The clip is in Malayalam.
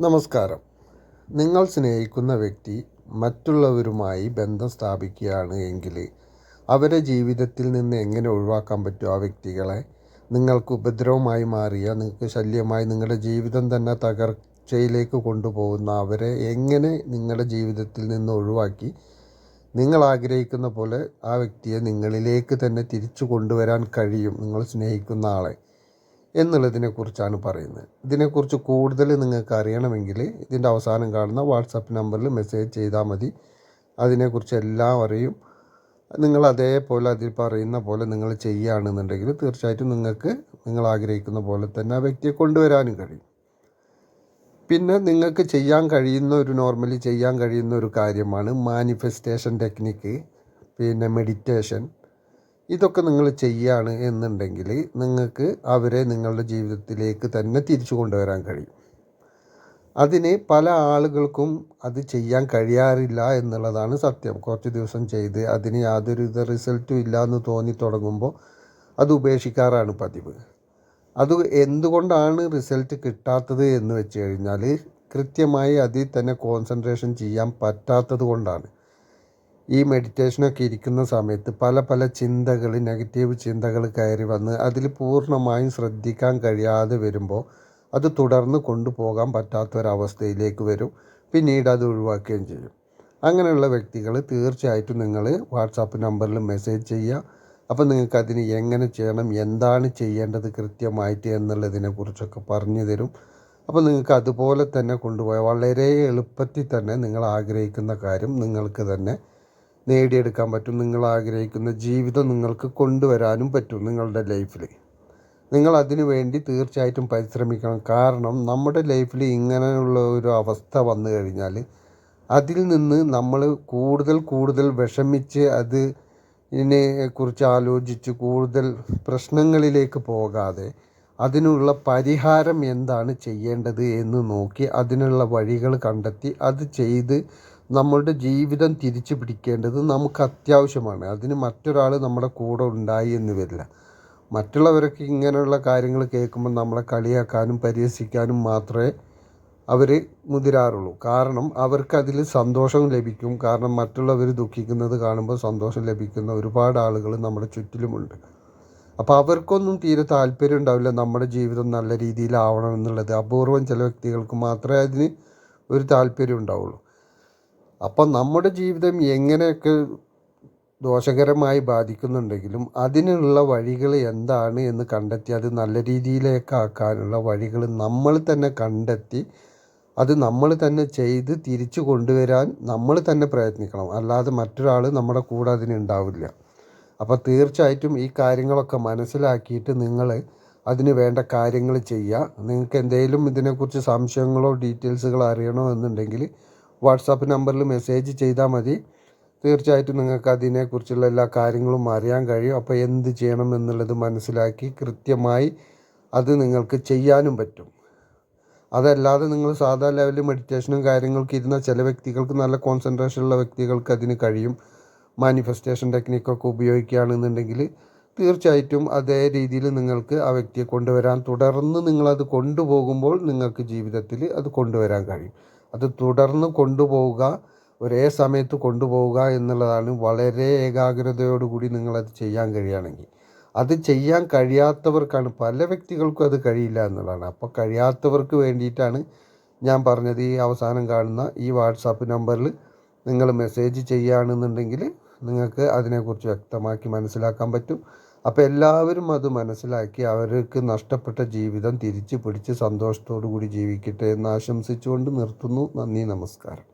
നമസ്കാരം. നിങ്ങൾ സ്നേഹിക്കുന്ന വ്യക്തി മറ്റുള്ളവരുമായി ബന്ധം സ്ഥാപിക്കുകയാണ് എങ്കിൽ അവരെ ജീവിതത്തിൽ നിന്ന് എങ്ങനെ ഒഴിവാക്കാൻ പറ്റും ആ വ്യക്തികളെ? നിങ്ങൾക്ക് ഉപദ്രവമായി മാറിയ നിങ്ങൾക്ക് ശല്യമായി നിങ്ങളുടെ ജീവിതം തന്നെ തകർച്ചയിലേക്ക് കൊണ്ടുപോകുന്ന അവരെ എങ്ങനെ നിങ്ങളുടെ ജീവിതത്തിൽ നിന്ന് ഒഴിവാക്കി? നിങ്ങൾ ആഗ്രഹിക്കുന്ന പോലെ ആ വ്യക്തിയെ നിങ്ങളിലേക്ക് തന്നെ തിരിച്ചു കൊണ്ടുവരാൻ കഴിയും. നിങ്ങൾ സ്നേഹിക്കുന്ന ആളെ. എന്നുള്ളതിനെക്കുറിച്ചാണ് പറയുന്നത്. ഇതിനെക്കുറിച്ച് കൂടുതൽ നിങ്ങൾക്ക് അറിയണമെങ്കിൽ ഇതിന്റെ അവസാനം കാണുന്ന വാട്സപ്പ് നമ്പറിൽ മെസ്സേജ് ചെയ്താൽ മതി. അതിനെക്കുറിച്ച് എല്ലാം അറിയും നിങ്ങൾ അതേപോലെ അതിൽ പറയുന്ന പോലെ നിങ്ങൾ ചെയ്യുകയാണെന്നുണ്ടെങ്കിൽ തീർച്ചയായിട്ടും നിങ്ങൾക്ക് നിങ്ങൾ ആഗ്രഹിക്കുന്ന പോലെ തന്നെ ആ വ്യക്തിയെ കൊണ്ടുവരാനും കഴിയും. പിന്നെ നിങ്ങൾക്ക് ചെയ്യാൻ കഴിയുന്ന ഒരു നോർമലി ചെയ്യാൻ കഴിയുന്ന ഒരു കാര്യമാണ് മാനിഫെസ്റ്റേഷൻ ടെക്നിക്ക് പിന്നെ മെഡിറ്റേഷൻ. ഇതൊക്കെ നിങ്ങൾ ചെയ്യുകയാണ് എന്നുണ്ടെങ്കിൽ നിങ്ങൾക്ക് അവരെ നിങ്ങളുടെ ജീവിതത്തിലേക്ക് തന്നെ തിരിച്ചു കൊണ്ടുവരാൻ കഴിയും. അതിന് പല ആളുകൾക്കും അത് ചെയ്യാൻ കഴിയാറില്ല എന്നുള്ളതാണ് സത്യം. കുറച്ച് ദിവസം ചെയ്ത് അതിന് യാതൊരു വിധ റിസൾട്ടും ഇല്ല എന്ന് തോന്നി തുടങ്ങുമ്പോൾ അത് ഉപേക്ഷിക്കാറാണ് പതിവ്. അത് എന്തുകൊണ്ടാണ് റിസൾട്ട് കിട്ടാത്തത് എന്ന് വെച്ച് കഴിഞ്ഞാൽ കൃത്യമായി അതിൽ തന്നെ കോൺസെൻട്രേഷൻ ചെയ്യാൻ പറ്റാത്തത് കൊണ്ടാണ്. ഈ മെഡിറ്റേഷനൊക്കെ ഇരിക്കുന്ന സമയത്ത് പല പല ചിന്തകൾ നെഗറ്റീവ് ചിന്തകൾ കയറി വന്ന് അതിൽ പൂർണമായും ശ്രദ്ധിക്കാൻ കഴിയാതെ വരുമ്പോൾ അത് തുടർന്ന് കൊണ്ടുപോകാൻ പറ്റാത്തൊരവസ്ഥയിലേക്ക് വരും. പിന്നീട് അത് ഒഴിവാക്കുകയും ചെയ്യും. അങ്ങനെയുള്ള വ്യക്തികൾ തീർച്ചയായിട്ടും നിങ്ങൾ വാട്സാപ്പ് നമ്പറിൽ മെസ്സേജ് ചെയ്യുക. അപ്പോൾ നിങ്ങൾക്ക് അതിന് എങ്ങനെ ചെയ്യണം എന്താണ് ചെയ്യേണ്ടത് കൃത്യമായിട്ട് എന്നുള്ളതിനെക്കുറിച്ചൊക്കെ പറഞ്ഞു തരും. അപ്പോൾ നിങ്ങൾക്ക് അതുപോലെ തന്നെ കൊണ്ടുപോയാൽ വളരെ എളുപ്പത്തിൽ തന്നെ നിങ്ങൾ ആഗ്രഹിക്കുന്ന കാര്യം നിങ്ങൾക്ക് തന്നെ നേടിയെടുക്കാൻ പറ്റും. നിങ്ങൾ ആഗ്രഹിക്കുന്ന ജീവിതം നിങ്ങൾക്ക് കൊണ്ടുവരാനും പറ്റും നിങ്ങളുടെ ലൈഫിൽ നിങ്ങൾ അതിനു വേണ്ടി തീർച്ചയായിട്ടും പരിശ്രമിക്കണം. കാരണം നമ്മുടെ ലൈഫിൽ ഇങ്ങനെയുള്ള ഒരു അവസ്ഥ വന്നു കഴിഞ്ഞാൽ അതിൽ നിന്ന് നമ്മൾ കൂടുതൽ കൂടുതൽ വിഷമിച്ച് അത് ഇതിനെ കുറിച്ച് ആലോചിച്ച് കൂടുതൽ പ്രശ്നങ്ങളിലേക്ക് പോകാതെ അതിനുള്ള പരിഹാരം എന്താണ് ചെയ്യേണ്ടത് എന്ന് നോക്കി അതിനുള്ള വഴികൾ കണ്ടെത്തി അത് ചെയ്ത് നമ്മളുടെ ജീവിതം തിരിച്ചു പിടിക്കേണ്ടത് നമുക്ക് അത്യാവശ്യമാണ്. അതിന് മറ്റൊരാൾ നമ്മുടെ കൂടെ ഉണ്ടായി എന്ന് വരില്ല. മറ്റുള്ളവരൊക്കെ ഇങ്ങനെയുള്ള കാര്യങ്ങൾ കേൾക്കുമ്പോൾ നമ്മളെ കളിയാക്കാനും പരിഹസിക്കാനും മാത്രമേ അവർ മുതിരാറുള്ളൂ. കാരണം അവർക്കതിൽ സന്തോഷം ലഭിക്കും. കാരണം മറ്റുള്ളവർ ദുഃഖിക്കുന്നത് കാണുമ്പോൾ സന്തോഷം ലഭിക്കുന്ന ഒരുപാട് ആളുകൾ നമ്മുടെ ചുറ്റിലുമുണ്ട്. അപ്പോൾ അവർക്കൊന്നും തീരെ താല്പര്യം ഉണ്ടാവില്ല നമ്മുടെ ജീവിതം നല്ല രീതിയിലാവണം എന്നുള്ളത്. അപൂർവം ചില വ്യക്തികൾക്ക് മാത്രമേ അതിന് ഒരു താല്പര്യം ഉണ്ടാവുള്ളൂ. അപ്പം നമ്മുടെ ജീവിതം എങ്ങനെയൊക്കെ ദോഷകരമായി ബാധിക്കുന്നുണ്ടെങ്കിലും അതിനുള്ള വഴികൾ എന്താണ് എന്ന് കണ്ടെത്തി അത് നല്ല രീതിയിലേക്ക് ആക്കാനുള്ള വഴികൾ നമ്മൾ തന്നെ കണ്ടെത്തി അത് നമ്മൾ തന്നെ ചെയ്ത് തിരിച്ചു കൊണ്ടുവരാൻ നമ്മൾ തന്നെ പ്രയത്നിക്കണം. അല്ലാതെ മറ്റൊരാൾ നമ്മുടെ കൂടെ അതിനുണ്ടാവില്ല അപ്പോൾ തീർച്ചയായിട്ടും ഈ കാര്യങ്ങളൊക്കെ മനസ്സിലാക്കിയിട്ട് നിങ്ങൾ അതിന് വേണ്ട കാര്യങ്ങൾ ചെയ്യുക. നിങ്ങൾക്ക് എന്തെങ്കിലും ഇതിനെക്കുറിച്ച് സംശയങ്ങളോ ഡീറ്റെയിൽസുകളോ അറിയണോ എന്നുണ്ടെങ്കിൽ വാട്സാപ്പ് നമ്പറിൽ മെസ്സേജ് ചെയ്താൽ മതി. തീർച്ചയായിട്ടും നിങ്ങൾക്ക് അതിനെക്കുറിച്ചുള്ള എല്ലാ കാര്യങ്ങളും അറിയാൻ കഴിയും. അപ്പോൾ എന്ത് ചെയ്യണം എന്നുള്ളത് മനസ്സിലാക്കി കൃത്യമായി അത് നിങ്ങൾക്ക് ചെയ്യാനും പറ്റും. അതല്ലാതെ നിങ്ങൾ സാധാ ലെവലിൽ മെഡിറ്റേഷനും കാര്യങ്ങൾക്ക് ഇരുന്ന ചില വ്യക്തികൾക്ക് നല്ല കോൺസെൻട്രേഷൻ ഉള്ള വ്യക്തികൾക്ക് അതിന് കഴിയും. മാനിഫെസ്റ്റേഷൻ ടെക്നിക്കൊക്കെ ഉപയോഗിക്കുകയാണെന്നുണ്ടെങ്കിൽ തീർച്ചയായിട്ടും അതേ രീതിയിൽ നിങ്ങൾക്ക് ആ വ്യക്തിയെ കൊണ്ടുവരാൻ തുടർന്ന് നിങ്ങളത് കൊണ്ടുപോകുമ്പോൾ നിങ്ങൾക്ക് ജീവിതത്തിൽ അത് കൊണ്ടുവരാൻ കഴിയും. അത് തുടർന്ന് കൊണ്ടുപോവുക ഒരേ സമയത്ത് കൊണ്ടുപോവുക എന്നുള്ളതാണ് വളരെ ഏകാഗ്രതയോടുകൂടി നിങ്ങളത് ചെയ്യാൻ കഴിയുകയാണെങ്കിൽ. അത് ചെയ്യാൻ കഴിയാത്തവർക്കാണ് പല വ്യക്തികൾക്കും അത് കഴിയില്ല എന്നുള്ളതാണ്. അപ്പോൾ കഴിയാത്തവർക്ക് വേണ്ടിയിട്ടാണ് ഞാൻ പറഞ്ഞത് ഈ അവസാനം കാണുന്ന ഈ വാട്സാപ്പ് നമ്പറിൽ നിങ്ങൾ മെസ്സേജ് ചെയ്യുകയാണെന്നുണ്ടെങ്കിൽ നിങ്ങൾക്ക് അതിനെക്കുറിച്ച് വ്യക്തമാക്കി മനസ്സിലാക്കാൻ പറ്റും. അപ്പോൾ എല്ലാവരും അത് മനസ്സിലാക്കി അവർക്ക് നഷ്ടപ്പെട്ട ജീവിതം തിരിച്ചു പിടിച്ച് സന്തോഷത്തോടു കൂടി ജീവിക്കട്ടെ എന്ന് ആശംസിച്ചുകൊണ്ട് നിർത്തുന്നു. നന്ദി നമസ്കാരം.